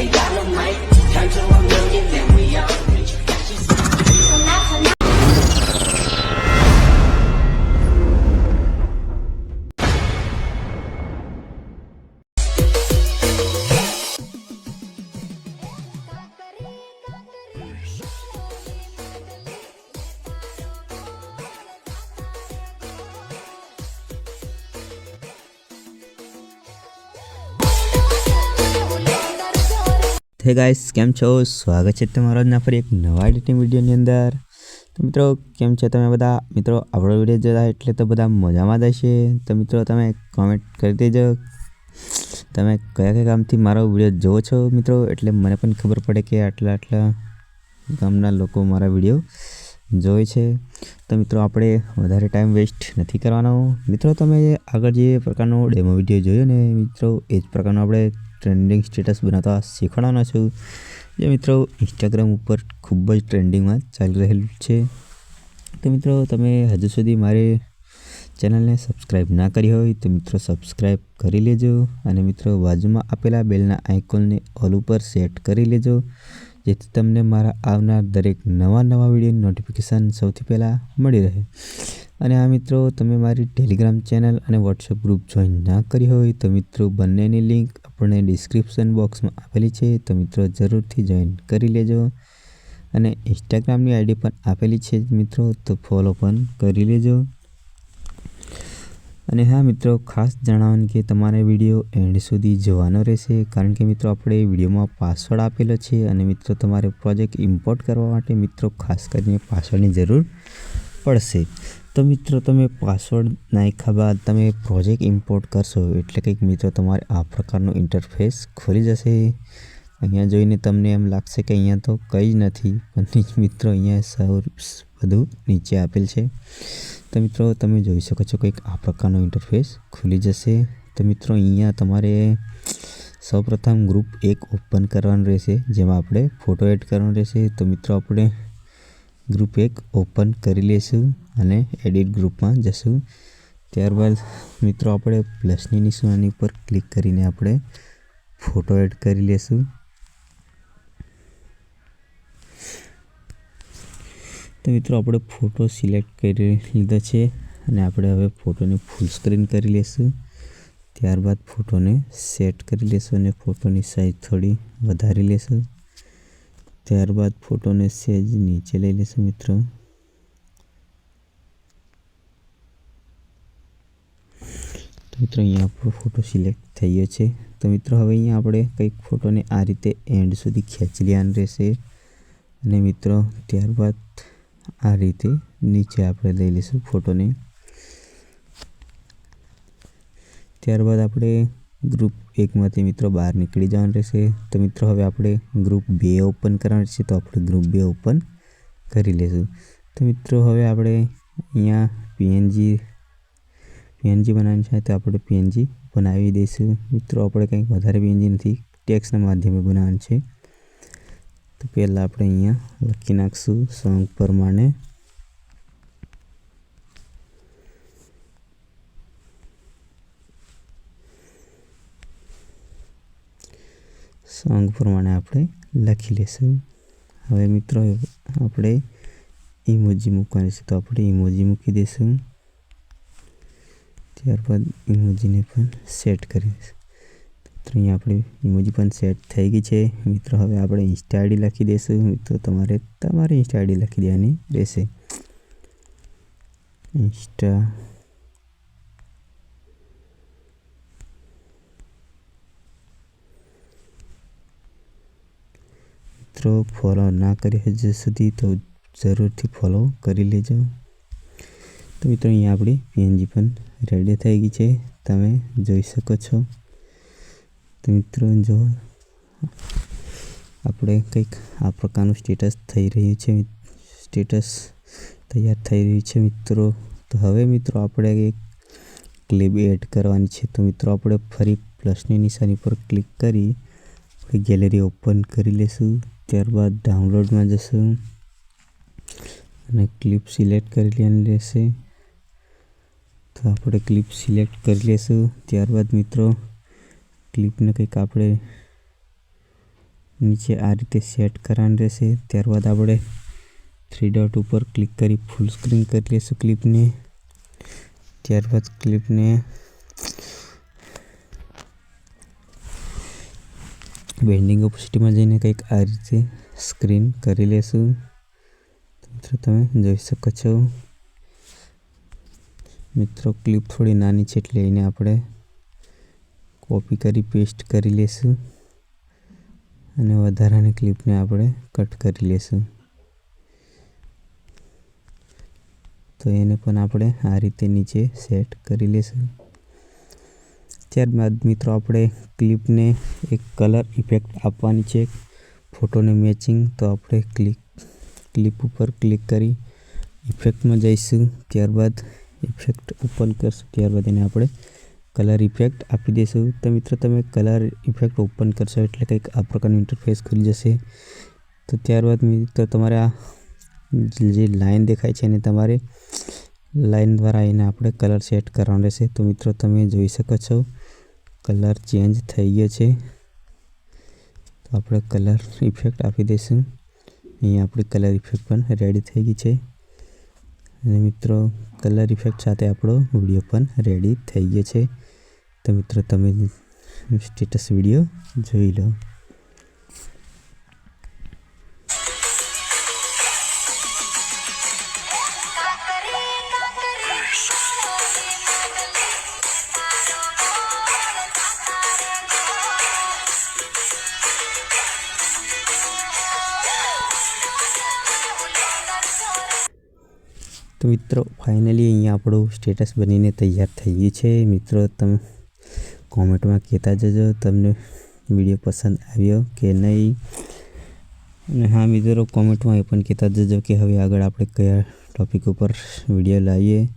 They dynamite, turn to a million, then we are. Hey guys કેમ છો? સ્વાગત છે તમારો આજના ફરી એક નવા એડિટિંગ વિડીયોની અંદર. તો મિત્રો, કેમ છે તમે બધા? મિત્રો, આપણો વીડિયો જોતા એટલે તો બધા મજામાં જ હશે. તો મિત્રો, તમે કોમેન્ટ કરી દેજો. તમે કયા કયા કામથી મારો વીડિયો જોવો છો, મિત્રો? એટલે મને પણ ખબર પડે કે આટલા આટલા ગામના લોકો મારા વીડિયો જોવે છે. તો મિત્રો, આપણે વધારે ટાઈમ વેસ્ટ નથી કરવાનો. મિત્રો, તમે આગળ જે પ્રકારનો ડેમો વીડિયો જોયો ને, મિત્રો, એ જ પ્રકારનો આપણે ટ્રેન્ડિંગ સ્ટેટસ બનાવતા શીખવાડવાનો છું. જે મિત્રો ઇન્સ્ટાગ્રામ ઉપર ખૂબ જ ટ્રેન્ડિંગમાં ચાલી રહેલું છે. તો મિત્રો, તમે હજુ સુધી મારી ચેનલને સબસ્ક્રાઈબ ના કરી હોય તો મિત્રો સબસ્ક્રાઈબ કરી લેજો અને મિત્રો બાજુમાં આપેલા બેલના આઇકોનને ઓલ ઉપર સેટ કરી લેજો. જેથી તમને મારા આવનાર દરેક નવા નવા વિડીયોની નોટિફિકેશન સૌથી પહેલાં મળી રહે. અને આ મિત્રો, તમે મારી ટેલિગ્રામ ચેનલ અને વોટ્સએપ ગ્રુપ જોઈન ના કરી હોય તો મિત્રો બંનેની લિંક આપણને ડિસ્ક્રિપ્શન બોક્સમાં આપેલી છે, તો મિત્રો જરૂરથી જોઈન કરી લેજો. અને ઇન્સ્ટાગ્રામની આઈડી પણ આપેલી છે મિત્રો, તો ફોલો પણ કરી લેજો. અને હા મિત્રો, ખાસ જણાવવાનું કે તમારે વીડિયો એન્ડ સુધી જોવાનો રહેશે, કારણ કે મિત્રો આપણે વિડીયોમાં પાસવર્ડ આપેલો છે અને મિત્રો તમારે પ્રોજેક્ટ ઇમ્પોર્ટ કરવા માટે મિત્રો ખાસ કરીને પાસવર્ડની જરૂર પડશે. તો મિત્રો, તમે પાસવર્ડ નાખ્યા બાદ તમે પ્રોજેક્ટ ઇમ્પોર્ટ કરશો, એટલે કંઈક મિત્રો તમારે આ પ્રકારનું ઇન્ટરફેસ ખોલી જશે. અહીંયા જોઈને તમને એમ લાગશે કે અહીંયા તો કંઈ જ નથી, પણ મિત્રો અહીંયા સૌ બધું નીચે આપેલ છે. તો મિત્રો, તમે જોઈ શકો છો કંઈક આ પ્રકારનો ઇન્ટરફેસ ખુલી જશે. તો મિત્રો, અહીંયા તમારે સૌપ્રથમ ગ્રુપ એક ઓપન કરવાનું રહેશે, જેમાં આપણે ફોટો એડ કરવાનો રહેશે. તો મિત્રો, આપણે ગ્રુપ એક ઓપન કરી લઈશું અને એડિટ ગ્રુપમાં જશું. ત્યારબાદ મિત્રો, આપણે પ્લસની નિશાની પર ક્લિક કરીને આપણે ફોટો એડ કરી લેશું. તો મિત્રો, આપણે ફોટો સિલેક્ટ કરી લીધો છે અને આપણે હવે ફોટોને ફૂલ સ્ક્રીન કરી લઈશું ત્યારબાદ ફોટોને સેટ કરી લેશું અને ફોટોની સાઈઝ થોડી વધારી લેશું. ત્યારબાદ ફોટોને સેજ નીચે લઈ લેશું મિત્રો. તો મિત્રો અહીંયા આપણો ફોટો સિલેક્ટ થઈ છે. તો મિત્રો હવે અહીંયા આપણે કંઈક ફોટોને આ રીતે એન્ડ સુધી ખેંચી લેવાનું રહેશે. અને મિત્રો ત્યારબાદ આ રીતે નીચે આપણે લઈ લઈશું ફોટોને. ત્યારબાદ આપણે ગ્રુપ એકમાંથી મિત્રો બહાર નીકળી જવાનું રહેશે. તો મિત્રો હવે આપણે ગ્રુપ બે ઓપન કરવાનું છે, તો આપણે ગ્રુપ બે ઓપન કરી લઈશું તો મિત્રો હવે આપણે અહીંયા પીએનજી પીએનજી બનાવવાનું છે, તો આપણે પીએનજી બનાવી દઈશું. મિત્રો આપણે કંઈક વધારે પીએનજી નથી, ટેક્સના માધ્યમે બનાવવાનું છે. તો પહેલાં આપણે અહીંયા લખી નાખશું, સોંગ પ્રમાણે. સોંગ પ્રમાણે આપણે લખી લઈશું હવે મિત્રો, આપણે ઇમોજી મૂકવાની છે તો આપણે ઇમોજી મૂકી દઈશું ત્યારબાદ ઇમોજીને પણ સેટ કરી દઈશું. મિત્રો, અહીંયા આપણે ઇમોજી પણ સેટ થઈ ગઈ છે. મિત્રો, હવે આપણે ઇન્સ્ટા આઈડી લખી દઈશું મિત્રો, તમારે તમારી ઇન્સ્ટા આઈડી લખી દેવાની રહેશે. ઇન્સ્ટા મિત્રો, ફોલો ના કરી હજુ સુધી તો જરૂરથી ફોલો કરી લેજો. તો મિત્રો, અહીંયા આપણી પીએનજી પણ રેડી થઈ ગઈ છે. તમે જોઈ શકો છો. તો મિત્રો, જો આપણે કંઈક આ પ્રકારનું સ્ટેટસ થઈ રહ્યું છે સ્ટેટસ તૈયાર થઈ રહ્યું છે, મિત્રો. તો હવે મિત્રો, આપણે એક ક્લિપ એડ કરવાની છે. તો મિત્રો, આપણે ફરી પ્લસની નિશાની પર ક્લિક કરી આપણે ગેલેરી ઓપન કરી લેશું. ત્યારબાદ ડાઉનલોડમાં જશું. અને ક્લિપ સિલેક્ટ કરી લેવાની રહેશે. તો આપણે ક્લિપ સિલેક્ટ કરી લેશું. ત્યારબાદ મિત્રો ક્લિપને કંઈક આપણે નીચે આ રીતે સેટ કરવાનું રહેશે. ત્યારબાદ આપણે થ્રી ડોટ ઉપર ક્લિક કરી ફૂલ સ્ક્રીન કરી લઈશું ક્લિપને ત્યારબાદ ક્લિપને બેન્ડિંગ ઓપોસિટીમાં જઈને કંઈક આ રીતે સ્ક્રીન કરી લેશું. મિત્રો, તમે જોઈ શકો છો. મિત્રો ક્લિપ થોડી નાની છે એટલે એને આપણે કોપી કરી પેસ્ટ કરી લેશું. અને વધારાની ક્લિપને આપણે કટ કરી લેશું. તો એને પણ આપણે આ રીતે નીચે સેટ કરી લેશું. ત્યારબાદ મિત્રો આપણે ક્લિપને એક કલર ઇફેક્ટ આપવાની છે, ફોટોને મેચિંગ. તો આપણે ક્લિક, ક્લિપ ઉપર ક્લિક કરી ઇફેક્ટમાં જઈશું. ત્યારબાદ ઇફેક્ટ ઓપન કરશું. ત્યારબાદ એને આપણે કલર ઇફેક્ટ આપી દઈશું. તો મિત્રો તમે કલર ઇફેક્ટ ઓપન કરશો એટલે કંઈક આ પ્રકારનું ઇન્ટરફેસ ખુલી જશે. તો ત્યારબાદ મિત્રો તમારે આ જે લાઈન દેખાય છે એને તમારે લાઈન દ્વારા એને આપણે કલર સેટ કરવાનો રહેશે. તો મિત્રો તમે જોઈ શકો છો કલર ચેન્જ થઈ ગયો છે. તો આપણે કલર ઇફેક્ટ આપી દઈશું. અહીંયા આપણી કલર ઇફેક્ટ પણ રેડી થઈ ગઈ છે. અને મિત્રો, કલર ઇફેક્ટ સાથે આપણો વીડિયો પણ રેડી થઈ ગયો છે. તો મિત્રો, તમે સ્ટેટસ વીડિયો જોઈ લો. તો મિત્રો ફાઇનલી અહીંયા આપણું સ્ટેટસ બનીને તૈયાર થઈ ગયું છે. મિત્રો, તમે કોમેન્ટમાં કહેતા જજો તમને વીડિયો પસંદ આવ્યો કે નહીં. અને હા, મિત્રો, કોમેન્ટમાં એ પણ કહેતા જજો કે હવે આગળ આપણે કયા ટોપિક ઉપર વીડિયો લાવીએ.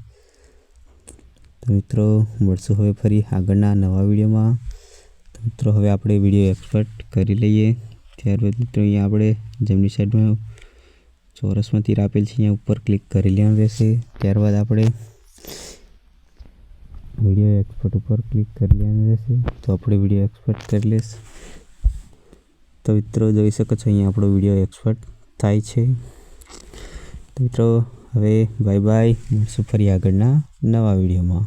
તો મિત્રો, મળશું હવે ફરી આગળના નવા વિડીયોમાં. તો મિત્રો, હવે આપણે વીડિયો એક્સપર્ટ કરી લઈએ. ત્યારબાદ મિત્રો, અહીંયા આપણે જમણી સાઈડમાં ચોરસમાં તીર આપેલ છે, અહીંયા ઉપર ક્લિક કરી લેવાનું રહેશે. ત્યારબાદ આપણે વીડિયો એક્સપર્ટ ઉપર ક્લિક કરી લેવાનું રહેશે. તો આપણે વીડિયો એક્સપર્ટ કરી લઈશ. તો મિત્રો જોઈ શકો છો, અહીંયા આપણો વીડિયો એક્સપર્ટ થાય છે. તો મિત્રો, હવે બાય બાય મળશું ફરી આગળના નવા વિડીયોમાં